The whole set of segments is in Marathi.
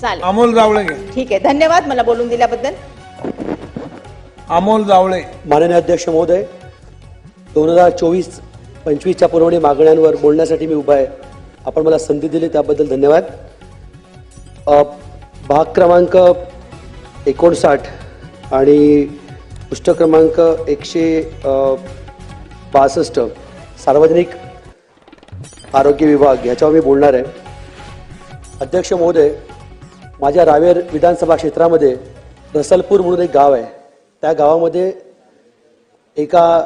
चालेल. अमोल जावळे ठीक आहे धन्यवाद मला बोलून दिल्याबद्दल. अमोल जावळे. माननीय अध्यक्ष महोदय दोन हजार चोवीस पंचवीसच्या पुरवणी मागण्यांवर बोलण्यासाठी मी उभा आहे. आपण मला संधी दिली त्याबद्दल धन्यवाद. अ, भाग क्रमांक एकोणसाठ आणि पृष्ठ क्रमांक एकशे अ, बासष्ट सार्वजनिक आरोग्य विभाग याच्यावर मी बोलणार आहे. अध्यक्ष महोदय माझ्या रावेर विधानसभा क्षेत्रामध्ये रसलपूर म्हणून एक गाव आहे. त्या गावामध्ये एका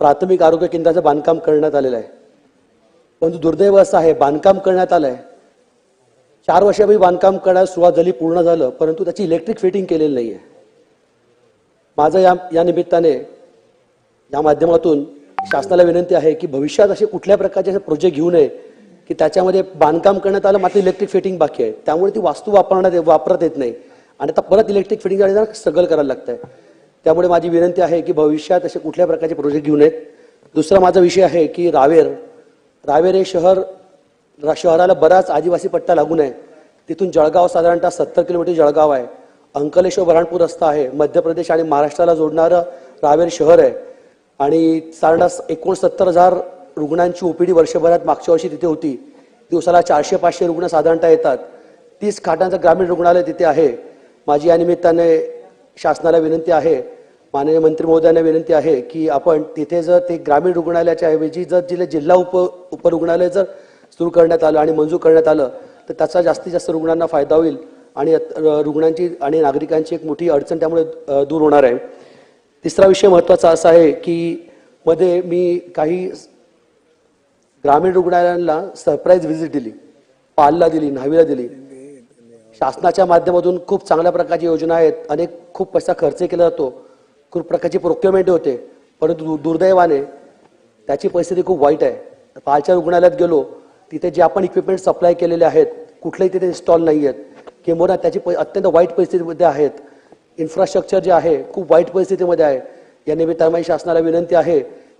प्राथमिक आरोग्य केंद्राचं बांधकाम करण्यात आलेलं आहे. परंतु दुर्दैव असं आहे बांधकाम करण्यात आलं आहे चार वर्षापूर्वी बांधकाम करायला सुरुवात झाली पूर्ण झालं परंतु त्याची इलेक्ट्रिक फिटिंग केलेली नाही आहे माझं या या निमित्ताने या माध्यमातून शासनाला विनंती आहे की भविष्यात असे कुठल्या प्रकारचे असे प्रोजेक्ट घेऊ नये की त्याच्यामध्ये बांधकाम करण्यात आलं मात्र इलेक्ट्रिक फिटिंग बाकी आहे. त्यामुळे ती वास्तू वापरण्यात वापरत येत नाही. आणि आता परत इलेक्ट्रिक फिटिंग स्ट्रगल करायला लागतं आहे त्यामुळे माझी विनंती आहे की भविष्यात असे कुठल्या प्रकारचे प्रोजेक्ट घेऊ नयेत. दुसरा माझा विषय आहे की रावेर. रावेर हे शहर शहराला बराच आदिवासी पट्टा लागून आहे तिथून जळगाव साधारणतः सत्तर किलोमीटर जळगाव आहे. अंकलेश्वर बऱ्हाणपूर रस्ता आहे. मध्य प्रदेश आणि महाराष्ट्राला जोडणारं रावेर शहर आहे. आणि साधारणतः एकोणसत्तर हजार रुग्णांची ओपीडी वर्षभरात मागच्या वर्षी तिथे होती. दिवसाला चारशे पाचशे रुग्ण साधारणतः येतात. तीस खाटांचं ग्रामीण रुग्णालय तिथे आहे. माझी या निमित्ताने शासनाला विनंती आहे माननीय मंत्री महोदयांना विनंती आहे की आपण तिथे जर ते ग्रामीण रुग्णालयाच्या ऐवजी जर जिल्हा जिल्हा उप उपरुग्णालय जर सुरू करण्यात आलं आणि मंजूर करण्यात आलं तर त्याचा जास्तीत जास्त रुग्णांना फायदा होईल आणि रुग्णांची आणि नागरिकांची एक मोठी अडचण त्यामुळे दूर होणार आहे. तिसरा विषय महत्त्वाचा असा आहे की मध्ये मी काही ग्रामीण रुग्णालयांना सरप्राईज व्हिजिट दिली. पालला दिली न्हावीला दिली. शासनाच्या माध्यमातून खूप चांगल्या प्रकारची योजना आहेत. अनेक खूप पैसा खर्च केला जातो. खूप प्रकारची प्रोक्युमेंट होते. परंतु दु- दुर्दैवाने त्याची परिस्थिती खूप वाईट आहे. पालच्या रुग्णालयात गेलो तिथे जे आपण इक्विपमेंट सप्लाय केलेले आहेत कुठलेही तिथे इन्स्टॉल नाही आहेत. किंवा त्याची प- अत्यंत वाईट परिस्थितीमध्ये आहेत. इन्फ्रास्ट्रक्चर जे आहे खूप वाईट परिस्थितीमध्ये आहे. या निमित्ताने शासनाला विनंती आहे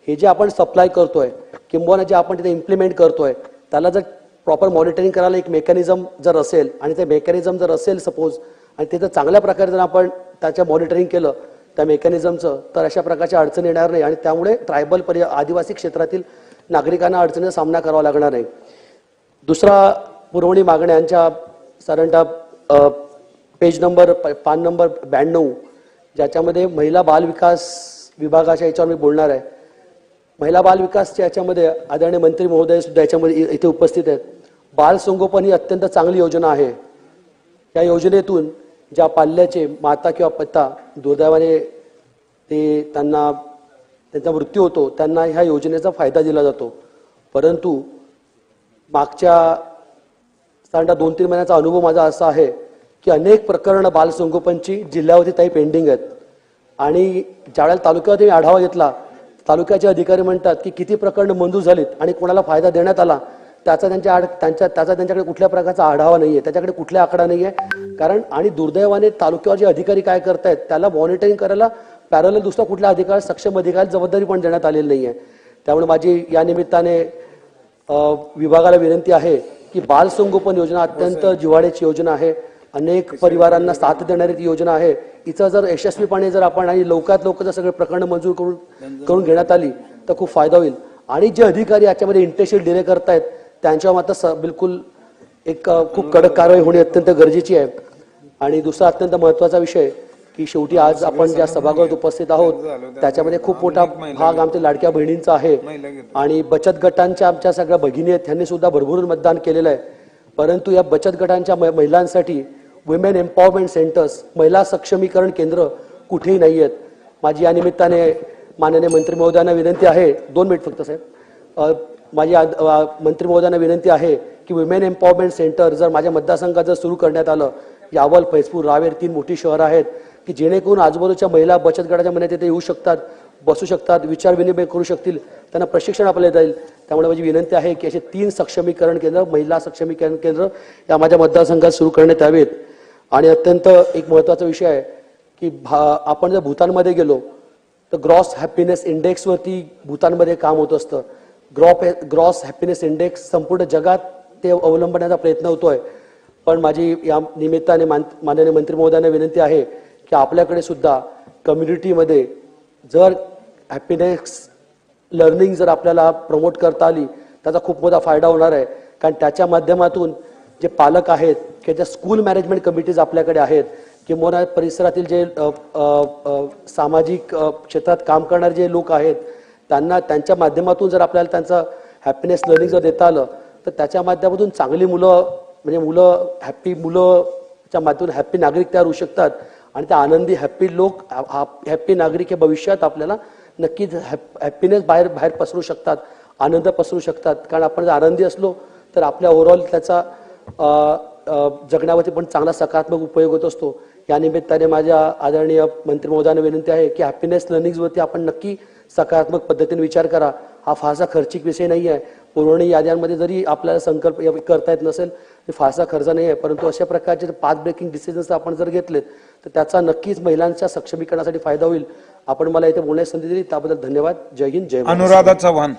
हे जे आपण सप्लाय करतोय किंबहुना जे आपण तिथे इम्प्लिमेंट करतोय त्याला जर प्रॉपर मॉनिटरिंग करायला एक मेकॅनिझम जर असेल आणि ते मेकॅनिझम जर असेल सपोज आणि ते जर चांगल्या प्रकारे जर आपण त्याच्या मॉनिटरिंग केलं त्या मेकॅनिझमचं तर अशा प्रकारच्या अडचणी येणार नाही. आणि त्यामुळे ट्रायबल पर्य आदिवासी क्षेत्रातील नागरिकांना अडचणीचा सामना करावा लागणार नाही. दुसरा पुरवणी मागण्यांच्या साधारणतः पेज नंबर प- पान नंबर ब्याण्णव ज्याच्यामध्ये महिला बाल विकास विभागाच्या याच्यावर मी बोलणार आहे. महिला बाल विकासच्या याच्यामध्ये आदरणीय मंत्री महोदय सुद्धा याच्यामध्ये इथे उपस्थित आहेत. बाल संगोपन ही अत्यंत चांगली योजना आहे. या योजनेतून ज्या पाल्याचे माता किंवा पत्ता दुर्दैवाने ते त्यांना त्यांचा मृत्यू होतो त्यांना ह्या योजनेचा फायदा दिला जातो. परंतु मागच्या साधारणतः दोन तीन महिन्याचा अनुभव माझा असा आहे की अनेक प्रकरणं बालसंगोपनची जिल्ह्यावरती काही पेंडिंग आहेत. आणि ज्यावेळेला तालुक्यावरती मी आढावा घेतला तालुक्याचे अधिकारी म्हणतात की किती प्रकरणं मंजूर झालीत आणि कोणाला फायदा देण्यात आला त्याचा त्यांच्या आड त्यांच्या त्याचा त्यांच्याकडे कुठल्या प्रकारचा आढावा नाही आहे त्याच्याकडे कुठला आकडा नाही आहे कारण आणि दुर्दैवाने तालुक्यावर जे अधिकारी काय करतायत त्याला मॉनिटरिंग करायला पॅरल दुसरा कुठला अधिकार सक्षम अधिकारी जबाबदारी पण देण्यात आलेली नाही आहे त्यामुळे माझी या निमित्ताने विभागाला विनंती आहे की बाल संगोपन योजना अत्यंत जिव्हाळ्याची योजना आहे. अनेक परिवारांना साथ देणारी ती योजना आहे. हिचं जर यशस्वीपणे जर आपण आणि लवकरात लवकर जर सगळे प्रकरण मंजूर करून करून घेण्यात आली तर खूप फायदा होईल. आणि जे अधिकारी याच्यामध्ये इंटेन्शियल डिले करतायत त्यांच्यावर मात्र स- बिलकुल एक खूप कडक कारवाई होणे अत्यंत गरजेची आहे. आणि दुसरा अत्यंत महत्त्वाचा विषय की शेवटी आज आपण ज्या सभागृहात उपस्थित आहोत त्याच्यामध्ये खूप मोठा भाग आमच्या लाडक्या बहिणींचा आहे. आणि बचत गटांच्या आमच्या सगळ्या भगिनी आहेत त्यांनी सुद्धा भरभरून मतदान केलेलं आहे. परंतु या बचत गटांच्या म- महिलांसाठी वुमेन एम्पॉवरमेंट सेंटर्स महिला सक्षमीकरण केंद्र कुठेही नाही आहेत. माझी या निमित्ताने माननीय मंत्री महोदयांना विनंती आहे दोन मिनिट फक्त साहेब. माझी आद- मंत्री महोदयांना विनंती आहे की वुमेन एम्पॉवरमेंट सेंटर जर माझ्या मतदारसंघात जर सुरू करण्यात आलं यावल फैजपूर रावेर तीन मोठी शहरं आहेत की जेणेकरून आजूबाजूच्या महिला बचत गटाच्या महिला तिथे येऊ शकतात बसू शकतात विचार विनिमय करू शकतील त्यांना प्रशिक्षण आपल्याला जाईल त्यामुळे माझी विनंती आहे की असे तीन सक्षमीकरण केंद्र महिला सक्षमीकरण केंद्र या माझ्या मतदारसंघात सुरू करण्यात यावेत. आणि अत्यंत एक महत्त्वाचा विषय आहे की भा आपण जर भूतानमध्ये गेलो तर ग्रॉस हॅपीनेस इंडेक्सवरती भूतानमध्ये काम होत असतं. ग्रॉप ग्रॉस हॅपीनेस इंडेक्स संपूर्ण जगात ते अवलंबण्याचा प्रयत्न होतोय. पण माझी या निमित्ताने मान- माननीय मंत्री महोदयांना विनंती आहे की आपल्याकडे सुद्धा कम्युनिटीमध्ये जर हॅपीनेस लर्निंग जर आपल्याला प्रमोट करता आली त्याचा खूप मोठा फायदा होणार आहे. कारण त्याच्या माध्यमातून जे पालक आहेत किंवा ज्या स्कूल मॅनेजमेंट कमिटीज आपल्याकडे आहेत किंवा परिसरातील जे सामाजिक क्षेत्रात काम करणारे जे लोक आहेत त्यांना त्यांच्या माध्यमातून जर आपल्याला त्यांचं हॅपीनेस लर्निंग जर देता आलं तर त्याच्या माध्यमातून चांगली मुलं म्हणजे मुलं हॅप्पी मुलंच्या माध्यमातून हॅप्पी नागरिक तयार होऊ शकतात. आणि त्या आनंदी हॅप्पी लोक हॅप्पी नागरिक हे भविष्यात आपल्याला नक्कीच हॅप्पीनेस बाहेर बाहेर पसरू शकतात आनंद पसरू शकतात. कारण आपण जर आनंदी असलो तर आपल्या ओव्हरऑल त्याचा जगण्यावरती पण चांगला सकारात्मक उपयोग होत असतो. या निमित्ताने माझ्या आदरणीय मंत्री महोदयाने विनंती आहे की हॅपीनेस लर्निंगवरती आपण नक्की सकारात्मक पद्धतीने विचार करा. हा फारसा खर्चिक विषय नाही आहे पुरवणी याद्यांमध्ये जरी आपल्याला संकल्प करता येत नसेल तर फारसा खर्च नाही आहे परंतु अशा प्रकारचे पाथ ब्रेकिंग डिसिजन्स आपण जर घेतलेत तर त्याचा नक्कीच महिलांच्या सक्षमीकरणासाठी फायदा होईल. आपण मला इथे बोलण्याची संधी दिली. त्याबद्दल धन्यवाद. जय हिंद जय अनुराधा चव्हाण.